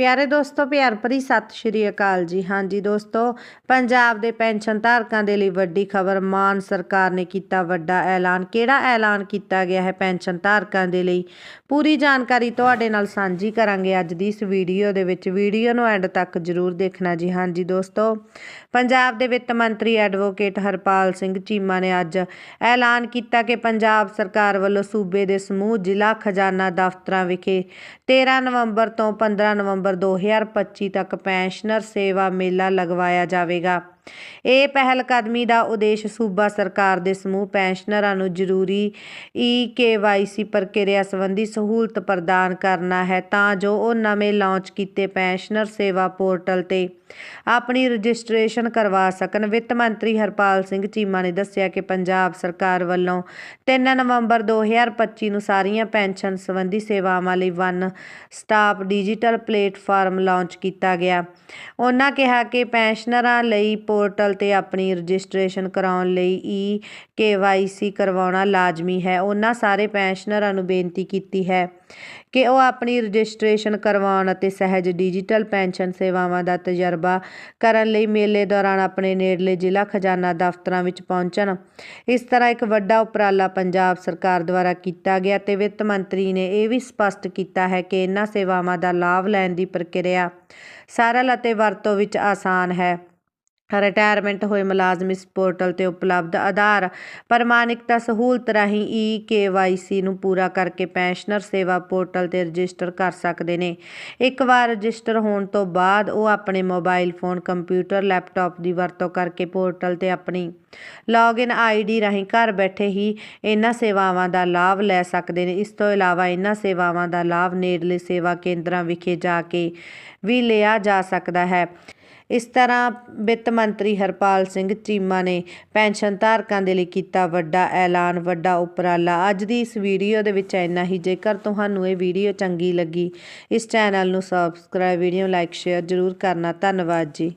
ਪਿਆਰੇ ਦੋਸਤੋ, ਪਿਆਰ ਭਰੀ ਸਤਿ ਸ਼੍ਰੀ ਅਕਾਲ ਜੀ। ਹਾਂਜੀ ਦੋਸਤੋ, ਪੰਜਾਬ ਦੇ ਪੈਨਸ਼ਨ ਧਾਰਕਾਂ ਦੇ ਲਈ ਵੱਡੀ ਖਬਰ, ਮਾਨ ਸਰਕਾਰ ਨੇ ਕੀਤਾ ਵੱਡਾ ਐਲਾਨ। ਕਿਹੜਾ ਐਲਾਨ ਕੀਤਾ ਗਿਆ ਹੈ ਪੈਨਸ਼ਨ ਧਾਰਕਾਂ ਦੇ ਲਈ? ਪੂਰੀ ਜਾਣਕਾਰੀ ਤੁਹਾਡੇ ਨਾਲ ਸਾਂਝੀ ਕਰਾਂਗੇ ਅੱਜ ਦੀ ਇਸ ਵੀਡੀਓ ਦੇ ਵਿੱਚ। ਵੀਡੀਓ ਨੂੰ ਐਂਡ ਤੱਕ ਜ਼ਰੂਰ ਦੇਖਣਾ ਜੀ। ਹਾਂਜੀ ਦੋਸਤੋ, ਪੰਜਾਬ ਦੇ ਵਿੱਤ ਮੰਤਰੀ ਐਡਵੋਕੇਟ ਹਰਪਾਲ ਸਿੰਘ ਚੀਮਾ ਨੇ ਅੱਜ ਐਲਾਨ ਕੀਤਾ ਕਿ ਪੰਜਾਬ ਸਰਕਾਰ ਵੱਲੋਂ ਸੂਬੇ ਦੇ ਸਮੂਹ ਜ਼ਿਲ੍ਹਾ ਖਜ਼ਾਨਾ ਦਫ਼ਤਰਾਂ ਵਿਖੇ 13 ਨਵੰਬਰ ਤੋਂ 15 ਨਵੰਬਰ 2025 ਤੱਕ ਪੈਨਸ਼ਨਰ ਸੇਵਾ ਮੇਲਾ ਲਗਵਾਇਆ ਜਾਵੇਗਾ। ਇਹ ਪਹਿਲ ਕਦਮੀ ਦਾ ਉਦੇਸ਼ ਸੂਬਾ ਸਰਕਾਰ ਦੇ ਸਮੂਹ ਪੈਨਸ਼ਨਰਾਂ ਨੂੰ ਜ਼ਰੂਰੀ ਈ ਕੇਵਾਈਸੀ ਪ੍ਰਕਿਰਿਆ ਸੰਬੰਧੀ ਸਹੂਲਤ ਪ੍ਰਦਾਨ ਕਰਨਾ ਹੈ ਤਾਂ ਜੋ ਉਹ ਨਵੇਂ ਲਾਂਚ ਕੀਤੇ ਪੈਨਸ਼ਨਰ ਸੇਵਾ ਪੋਰਟਲ ਤੇ ਆਪਣੀ ਰਜਿਸਟ੍ਰੇਸ਼ਨ ਕਰਵਾ ਸਕਣ। ਵਿੱਤ ਮੰਤਰੀ ਹਰਪਾਲ ਸਿੰਘ ਚੀਮਾ ਨੇ ਦੱਸਿਆ ਕਿ ਪੰਜਾਬ ਸਰਕਾਰ ਵੱਲੋਂ 3 ਨਵੰਬਰ 2025 ਨੂੰ ਸਾਰੀਆਂ ਪੈਨਸ਼ਨ ਸੰਬੰਧੀ ਸੇਵਾਵਾਂ ਲਈ one stop digital platform launch ਕੀਤਾ ਗਿਆ। ਉਹਨਾਂ ਕਿਹਾ ਕਿ ਪੈਨਸ਼ਨਰਾਂ ਲਈ ਪੋਰਟਲ ਤੇ ਆਪਣੀ ਰਜਿਸਟ੍ਰੇਸ਼ਨ ਕਰਾਉਣ ਲਈ ਈ ਕੇਵਾਈਸੀ ਕਰਵਾਉਣਾ ਲਾਜ਼ਮੀ ਹੈ। ਉਹਨਾਂ ਸਾਰੇ ਪੈਨਸ਼ਨਰਾਂ ਨੂੰ ਬੇਨਤੀ ਕੀਤੀ ਹੈ ਕਿ ਉਹ ਆਪਣੀ ਰਜਿਸਟ੍ਰੇਸ਼ਨ ਕਰਵਾਉਣ ਅਤੇ ਸਹਿਜ ਡਿਜੀਟਲ ਪੈਨਸ਼ਨ ਸੇਵਾਵਾਂ ਦਾ ਤਜਰਬਾ ਕਰਨ ਲਈ ਮੇਲੇ ਦੌਰਾਨ ਆਪਣੇ ਨੇੜਲੇ ਜ਼ਿਲ੍ਹਾ ਖਜ਼ਾਨਾ ਦਫ਼ਤਰਾਂ ਵਿੱਚ ਪਹੁੰਚਣ। ਇਸ ਤਰ੍ਹਾਂ ਇੱਕ ਵੱਡਾ ਉਪਰਾਲਾ ਪੰਜਾਬ ਸਰਕਾਰ ਦੁਆਰਾ ਕੀਤਾ ਗਿਆ ਤੇ ਵਿੱਤ ਮੰਤਰੀ ਨੇ ਇਹ ਵੀ ਸਪਸ਼ਟ ਕੀਤਾ ਹੈ ਕਿ ਇਹਨਾਂ ਸੇਵਾਵਾਂ ਦਾ ਲਾਭ ਲੈਣ ਦੀ ਪ੍ਰਕਿਰਿਆ ਸਰਲ ਅਤੇ ਵਰਤੋਂ ਵਿੱਚ ਆਸਾਨ ਹੈ। ਰਿਟਾਇਰਮੈਂਟ ਹੋਏ ਮੁਲਾਜ਼ਮ ਇਸ ਪੋਰਟਲ ਤੇ ਉਪਲਬਧ ਆਧਾਰ, ਪ੍ਰਮਾਣਿਕਤਾ ਸਹੂਲਤ ਰਾਹੀਂ ਈ ਕੇਵਾਈਸੀ ਨੂੰ ਪੂਰਾ ਕਰਕੇ ਪੈਨਸ਼ਨਰ ਸੇਵਾ ਪੋਰਟਲ ਤੇ ਰਜਿਸਟਰ ਕਰ ਸਕਦੇ ਨੇ। ਇੱਕ ਵਾਰ ਰਜਿਸਟਰ ਹੋਣ ਤੋਂ ਬਾਅਦ ਉਹ ਆਪਣੇ ਮੋਬਾਈਲ ਫੋਨ, ਕੰਪਿਊਟਰ, ਲੈਪਟਾਪ ਦੀ ਵਰਤੋਂ ਕਰਕੇ ਪੋਰਟਲ ਤੇ ਆਪਣੀ ਲੌਗਇਨ ਆਈਡੀ ਰਾਹੀਂ ਘਰ ਬੈਠੇ ਹੀ ਇਹਨਾਂ ਸੇਵਾਵਾਂ ਦਾ ਲਾਭ ਲੈ ਸਕਦੇ ਨੇ। ਇਸ ਤੋਂ ਇਲਾਵਾ ਇਹਨਾਂ ਸੇਵਾਵਾਂ ਦਾ ਲਾਭ ਨੇੜਲੇ ਸੇਵਾ ਕੇਂਦਰਾਂ ਵਿਖੇ ਜਾ ਕੇ ਵੀ ਲਿਆ ਜਾ ਸਕਦਾ ਹੈ। ਇਸ ਤਰ੍ਹਾਂ ਵਿੱਤ ਮੰਤਰੀ ਹਰਪਾਲ ਸਿੰਘ ਚੀਮਾ ਨੇ ਪੈਨਸ਼ਨ ਧਾਰਕਾਂ ਦੇ ਲਈ ਕੀਤਾ ਵੱਡਾ ਐਲਾਨ, ਵੱਡਾ ਉਪਰਾਲਾ। ਅੱਜ ਦੀ ਇਸ ਵੀਡੀਓ ਦੇ ਵਿੱਚ ਇੰਨਾ ਹੀ। ਜੇਕਰ ਤੁਹਾਨੂੰ ਇਹ ਵੀਡੀਓ ਚੰਗੀ ਲੱਗੀ, ਇਸ ਚੈਨਲ ਨੂੰ ਸਬਸਕ੍ਰਾਈਬ ਵੀਡੀਓ ਲਾਈਕ ਸ਼ੇਅਰ ਜ਼ਰੂਰ ਕਰਨਾ। ਧੰਨਵਾਦ ਜੀ।